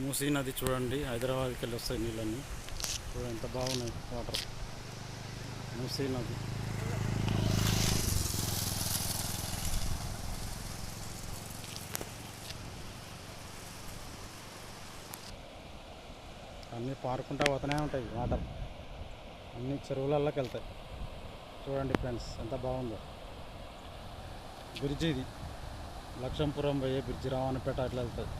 మూసీ నది చూడండి హైదరాబాద్కి వెళ్ళి వస్తాయి నీళ్ళన్నీ. చూడండి ఎంత బాగున్నాయి వాటర్. మూసీ నది అన్నీ పారుకుంటా పోతూనే ఉంటాయి వాటర్. అన్ని చెరువులలోకి వెళ్తాయి. చూడండి ఫ్రెండ్స్ ఎంత బాగుందో. బ్రిడ్జి ఇది. లక్ష్మపురం పోయే బ్రిడ్జి రావణపేట అట్లా వెళ్తుంది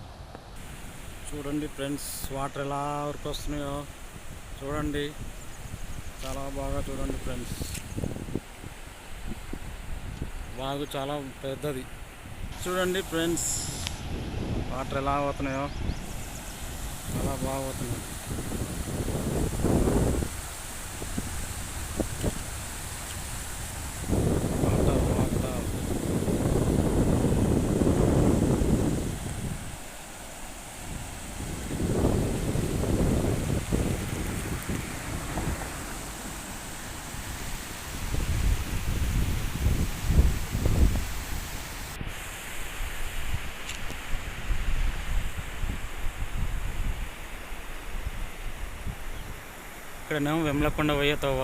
చూడండి ఫ్రెండ్స్ వాటర్ ఎలా వరకు వస్తున్నాయో చూడండి. చాలా బాగా చూడండి ఫ్రెండ్స్. బాగు చాలా పెద్దది. చూడండి ఫ్రెండ్స్ వాటర్ ఎలా అవుతున్నాయో చాలా బాగా అవుతున్నాయి ఇక్కడనేమో వెమ్లకొండ పోయే తోవ